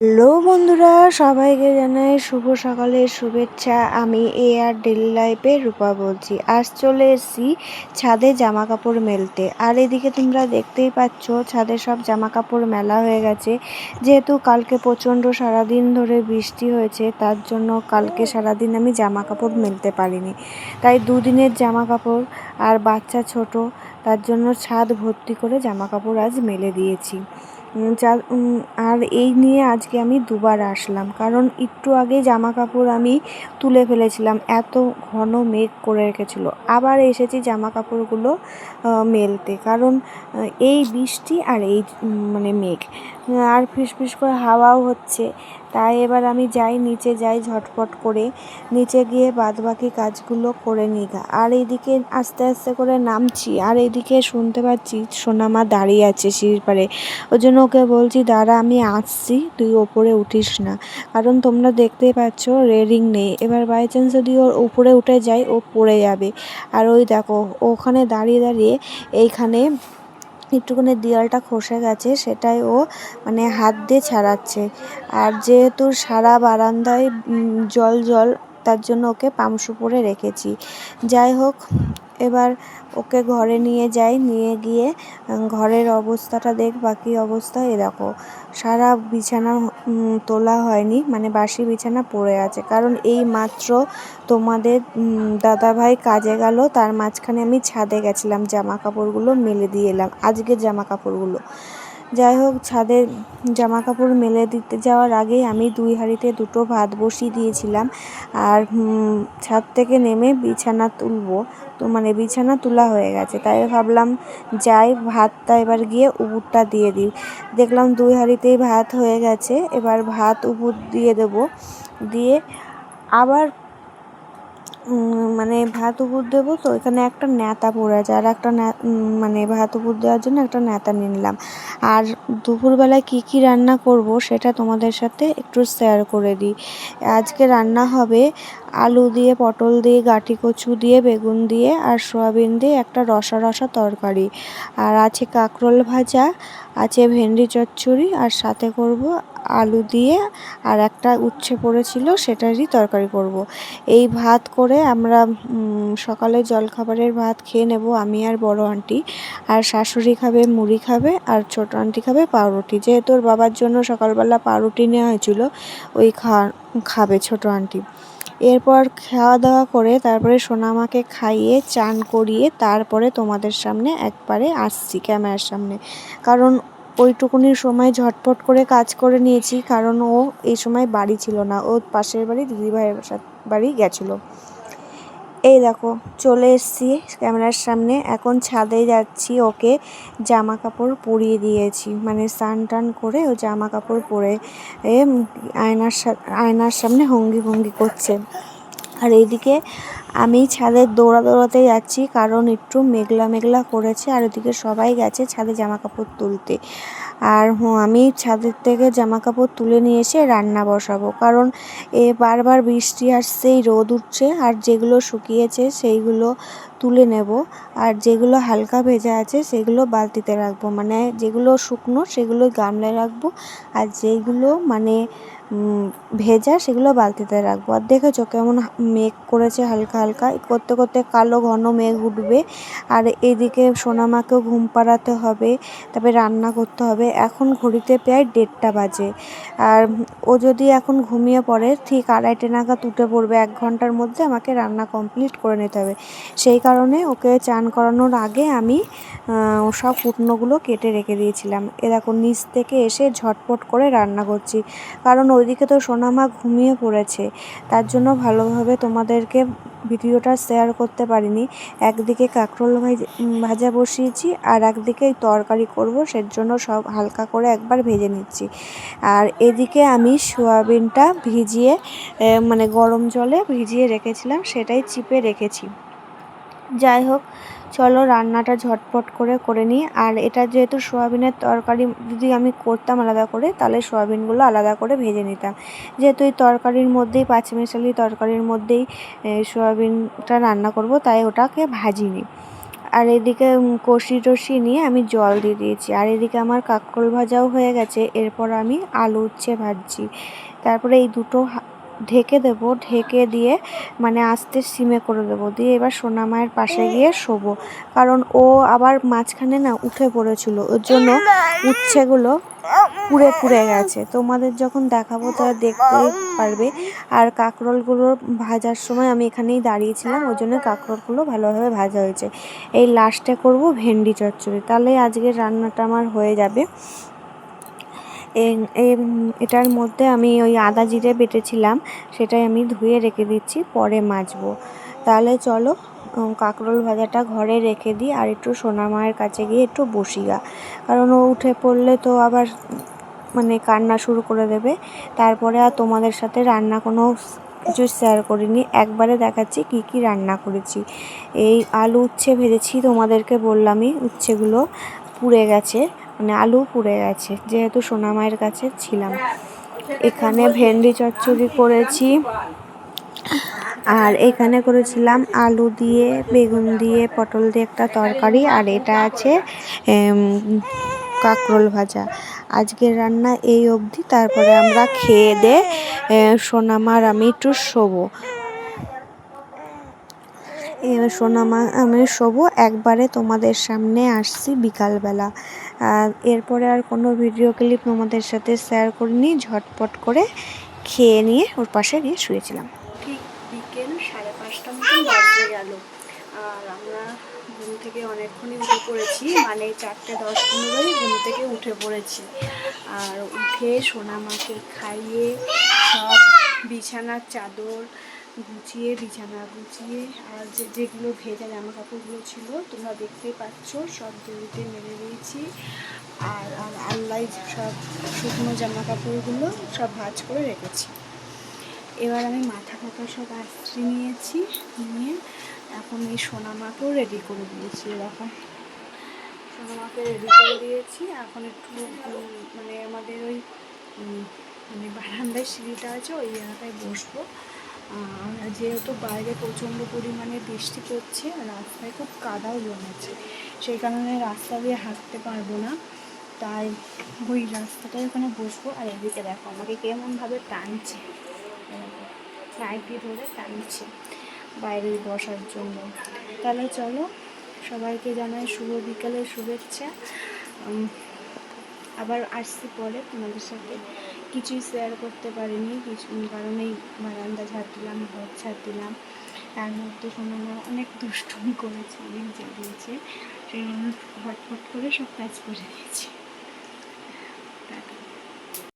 Hello বন্ধুরা, সবাইকে জানাই শুভ সকালের শুভেচ্ছা। আমি এ আর ডেলি লাইফে রূপা বলছি। আজ চলে এসেছি ছাদে জামা কাপড় মেলতে। আর এদিকে তোমরা দেখতেই পাচ্ছ, ছাদে সব জামা কাপড় মেলা হয়ে গেছে। যেহেতু কালকে প্রচণ্ড সারাদিন ধরে বৃষ্টি হয়েছে, তার জন্য কালকে সারাদিন আমি জামা কাপড় মেলতে পারিনি। তাই দুদিনের জামা কাপড় আর বাচ্চা ছোট, তার জন্য ছাদ ভর্তি করে জামা কাপড় আজ মেলে দিয়েছি। যা আর এই নিয়ে আজকে আমি দুবার আসলাম। কারণ একটু আগে জামা কাপড় আমি তুলে ফেলেছিলাম, এত ঘন মেঘ করে রেখেছিলো। আবার এসেছি জামা কাপড়গুলো মেলতে। কারণ এই বৃষ্টি আর এই মানে মেঘ। আর ফিসফিস করে হাওয়াও হচ্ছে। তাই এবার আমি যাই, নিচে যাই ঝটপট করে। নিচে গিয়ে বাদবাকি কাজগুলো করে নিই আর এইদিকে আস্তে আস্তে করে নামছি। আর এইদিকে শুনতে পাচ্ছি সোনামা দাঁড়িয়ে আছে সিঁড়ির পাড়ে। ওই জন্য ওকে বলছি, দাঁড়া, আমি আসছি। তুই ওপরে উঠিস না। কারণ তোমরা দেখতেই পাচ্ছ, রেলিং নেই। এবার বাই চান্স যদি ওর উপরে উঠে যায় ও পড়ে যাবে। আর ওই দেখো, ওখানে দাঁড়িয়ে দাঁড়িয়ে এইখানে একটুখানি দেওয়ালটা খসে গেছে, সেটাই ও মানে হাত দিয়ে ছাড়াচ্ছে। আর যেহেতু সারা বারান্দায় জল জল তার জন্য ওকে পামসু পরে রেখেছি। যাই হোক এবার ওকে ঘরে নিয়ে যাই, নিয়ে গিয়ে ঘরের অবস্থাটা দেখ, বাকি অবস্থা এ দেখো। সারা বিছানা তোলা হয়নি মানে বাসি বিছানা পড়ে আছে। কারণ এই মাত্র তোমাদের দাদাভাই কাজে গেল, তার মাঝখানে আমি ছাদে গেছিলাম জামা কাপড়গুলো মেলে দিয়ে এলাম আজকে জামা কাপড়গুলো যাই হোক ছাদে জামা কাপড় মেলে দিতে যাওয়ার আগেই আমি দুই হাঁড়িতে দুটো ভাত বসিয়ে দিয়েছিলাম। আর ছাদ থেকে নেমে বিছানা তুলবো। তো মানে বিছানা তোলা হয়ে গেছে। তাই ভাবলাম, যাই, ভাতটা এবার গিয়ে উপুরটা দিয়ে দিই। দেখলাম দুই হাঁড়িতেই ভাত হয়ে গেছে। এবার ভাত উপুর দিয়ে দেবো। দিয়ে আবার মানে ভাত উপর দেবো তো, এখানে একটা ন্যাতা পড়ে আছে, আর একটা মানে ভাত উপর দেওয়ার জন্য একটা ন্যাতা নিয়ে নিলাম। আর দুপুরবেলায় কী কী রান্না করব সেটা তোমাদের সাথে একটু শেয়ার করে দিই। আজকে রান্না হবে আলু দিয়ে, পটল দিয়ে, গাঁটি কচু দিয়ে, বেগুন দিয়ে, আর সয়াবিন দিয়ে একটা রসা রসা তরকারি। আর আছে কাঁকরোল ভাজা, আছে ভেন্ডি চচ্চড়ি, আর সাথে করব আলু দিয়ে আর একটা উচ্ছে পড়েছিল, সেটারই তরকারি করব। এই ভাত করে আমরা সকালে জলখাবারের ভাত খেয়ে নেব, আমি আর বড় আন্টি। আর শাশুড়ি খাবে, মুড়ি খাবে, আর ছোট আন্টি খাবে পাউরুটি। যেহেতু ওর বাবার জন্য সকালবেলা পাউরুটি নেওয়া হয়েছিল, ওই খা, খাবে ছোট আন্টি। এরপর খাওয়া দাওয়া করে তারপরে সোনামাকে খাইয়ে, চান করিয়ে তারপরে তোমাদের সামনে একবারে আসছি, ক্যামেরার সামনে। কারণ ওইটুকুনি সময় ঝটপট করে কাজ করে নিয়েছি, কারণ ও এই সময় বাড়ি ছিল না। ও পাশের বাড়ি দিদিভাইয়ের বাড়ি গেছিল। এই দেখো, চলে এসছি ক্যামেরার সামনে। এখন ছাদে যাচ্ছি, ওকে জামা কাপড় পরিয়ে দিয়েছি। মানে স্নান টান করে ও জামা কাপড় পরে আয়নার আয়নার সামনে হঙ্গি ভঙ্গি করছে। আর এইদিকে আমি ছাদের দৌড়া দৌড়াতে যাচ্ছি কারণ একটু মেঘলা মেঘলা করেছে আর ওদিকে সবাই গেছে ছাদে জামা কাপড় তুলতে। আর আমি ছাদের থেকে জামা কাপড় তুলে নিয়ে এসে রান্না বসাবো কারণ এ বারবার বৃষ্টি আসছেই রোদ উঠছে আর যেগুলো শুকিয়েছে সেইগুলো তুলে নেব আর যেগুলো হালকা ভেজা আছে সেগুলো বালতিতে রাখব। মানে যেগুলো শুকনো সেগুলো গামলায় রাখব আর যেগুলো মানে ভেজা, সেগুলো বালতিতে রাখব। আর দেখেছ কেমন মেঘ করেছে, হালকা হালকা। করতে করতে কালো, ঘন মেঘ উঠবে। আর এদিকে সোনামাকেও ঘুম পাড়াতে হবে, তারপরে রান্না করতে হবে। এখন ঘড়িতে প্রায় দেড়টা বাজে। আর ও যদি এখন ঘুমিয়ে পড়ে, ঠিক আড়াইটে নাগাদ উঠে পড়বে। এক ঘণ্টার মধ্যে আমাকে রান্না কমপ্লিট করে নিতে হবে। সেই কারণে ওকে চান করানোর আগে আমি সব কুটনোগুলো কেটে রেখে দিয়েছিলাম। এ দেখো, নিচ থেকে এসে ঝটপট করে রান্না করছি। কারণ ওইদিকে তো সোনামা ঘুমিয়ে পড়েছে। তার জন্য ভালোভাবে তোমাদেরকে ভিডিওটা শেয়ার করতে পারিনি। একদিকে কাঁকরোল ভাজা বসিয়েছি আর একদিকে তরকারি করব সের জন্য সব হালকা করে একবার ভেজে নিচ্ছি। আর এদিকে আমি সোয়াবিনটা ভিজিয়ে মানে গরম জলে ভিজিয়ে রেখেছিলাম, সেটাই চিপে রেখেছি। যাই হোক চলো রান্নাটা ঝটপট করে করে নিই। আর এটা যেহেতু সোয়াবিনের তরকারি, যদি আমি করতাম আলাদা করে, তাহলে সোয়াবিনগুলো আলাদা করে ভেজে নিতাম। যেহেতু এই তরকারির মধ্যেই, পাঁচমিশালি তরকারির মধ্যেই সোয়াবিনটা রান্না করব, তাই ওটাকে ভাজিনি। আর এদিকে কষি টষি নিয়ে আমি জল দিয়ে দিয়েছি। আর এদিকে আমার কাঁকরোল ভাজাও হয়ে গেছে। এরপর আমি আলু উচ্ছে ভাজছি। তারপরে এই দুটো ঢেকে দেব, ঢেকে দিয়ে মানে আস্তে সিমে করে দেবো। দিয়ে এবার সোনা মায়ের পাশে গিয়ে শোবো। কারণ ও আবার মাঝখানে না উঠে পড়েছিল। ওর জন্য উচ্ছেগুলো পুড়ে পুড়ে গেছে। তোমাদের যখন দেখাবো তারা দেখতে পারবে। আর কাঁকরোলগুলো ভাজার সময় আমি এখানেই দাঁড়িয়েছিলাম। ওই জন্য কাঁকরোলগুলো ভালোভাবে ভাজা হয়েছে। এই লাস্টে করব ভেন্ডি চচ্চড়ি। তাহলে আজকের রান্নাটা আমার হয়ে যাবে। এটার মধ্যে আমি ওই আদা জিরে বেটেছিলাম, সেটাই আমি ধুয়ে রেখে দিচ্ছি, পরে মাজবো। তাহলে চলো কাঁকরোল ভাজাটা ঘরে রেখে দিই, আর একটু সোনা মায়ের কাছে গিয়ে একটু বসি গা কারণ ও উঠে পড়লে তো আবার মানে কান্না শুরু করে দেবে। তারপরে আর তোমাদের সাথে রান্না কোনো কিছু শেয়ার করিনি। একবারে দেখাচ্ছি কি কি রান্না করেছি। এই আলু উচ্ছে ভেজেছি তোমাদেরকে বললামই, উচ্ছেগুলো পুড়ে গেছে। মানে আলু পুড়ে গেছে, যেহেতু সোনা মায়ের কাছে ছিলাম। এখানে ভেন্ডি চচ্চড়ি করেছি, আর এখানে করেছিলাম আলু দিয়ে, বেগুন দিয়ে, পটল দিয়ে একটা তরকারি, আর এটা আছে কাঁকরোল ভাজা। আজকের রান্না এই অবধি, তারপরে আমরা খেয়ে দে সোনামার আমি একটু শোবো। সোনামা আমি শোবো, একবারে তোমাদের সামনে আসছি বিকালবেলা। এরপরে আর কোনো ভিডিও ক্লিপ তোমাদের সাথে শেয়ার করিনি, ঝটপট করে খেয়ে নিয়ে ওর পাশে গিয়ে শুয়েছিলাম। ঠিক বিকেল সাড়ে পাঁচটা মতন বাজতে গেল। আর আমরা ঘুম থেকে অনেকক্ষণই উঠে পড়েছি মানে চারটে দশ পনেরোই ঘুম থেকে উঠে পড়েছি। আর উঠে সোনামাকে খাইয়ে সব বিছানার চাদর গুছিয়ে, বিছানা গুছিয়ে আর যে যেগুলো ভেজা জামা কাপড়গুলো ছিল তোমরা দেখতেই পাচ্ছ, সব দড়িতে মেরে দিয়েছি। আর আর আল্লাহ সব শুকনো জামা কাপড়গুলো সব ভাজ করে রেখেছি। এবার আমি মাথা ফাথা সব আশ্রি নিয়েছি, নিয়ে এখন এই সোনামাকেও রেডি করে দিয়েছি এরকম। সোনামাকে রেডি করে দিয়েছি। এখন একটু মানে আমাদের ওই মানে বারান্দায় সিঁড়িটা আছে, ওই জায়গাটায় বসবো। যেহেতু বাইরে প্রচণ্ড পরিমাণে বৃষ্টি পড়ছে, রাস্তায় খুব কাদাও জমেছে। সেই কারণে রাস্তা দিয়ে হাঁটতে পারব না। তাই ওই রাস্তাটায় ওখানে বসবো। আর এদিকে দেখো, আমাকে কেমনভাবে টানছে। নাইটি ধরে টানছে বাইরে বসার জন্য। তাহলে চলো, সবাইকে জানাই শুভ বিকালের শুভেচ্ছা। আবার আসছি পরে তোমাদের সাথে। কিছুই শেয়ার করতে পারিনি, কিছু কারণ এই বারান্দা ঝাড় দিলাম, ঘর ঝাড় দিলাম। তার মধ্যে সোনামা অনেক দুষ্টুমি করেছে, অনেক জ্বালিয়েছে সেই জন্য ফটফট করে সব কাজ করে দিয়েছি।